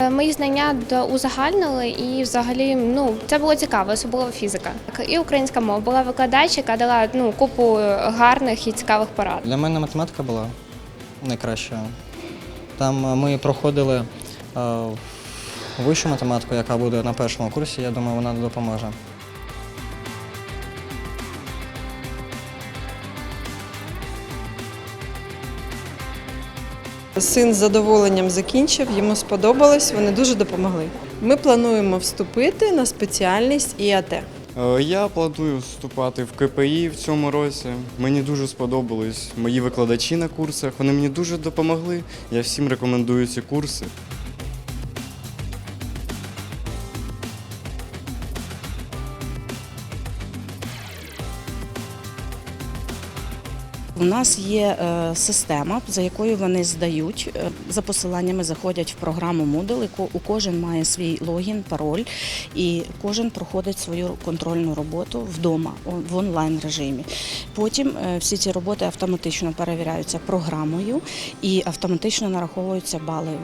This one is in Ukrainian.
Е, Мої знання узагальнили і взагалі ну це було цікаво, особливо фізика. І українська мова була викладач, яка дала ну купу гарних і цікавих порад. Для мене математика була найкращою. Там е, ми проходили е, вищу математику, яка буде на першому курсі. Я думаю, вона допоможе. Син з задоволенням закінчив, йому сподобалось, вони дуже допомогли. Ми плануємо вступити на спеціальність ІАТ. Е, Я планую вступати в КПІ в цьому році. Мені дуже сподобались мої викладачі на курсах. Вони мені дуже допомогли. Я всім рекомендую ці курси. У нас є е, система, за якою вони здають е, за посиланнями, заходять в програму Moodle. У кожен має свій логін, пароль, і кожен проходить свою контрольну роботу вдома в онлайн режимі. Потім е, всі ці роботи автоматично перевіряються програмою і автоматично нараховуються бали.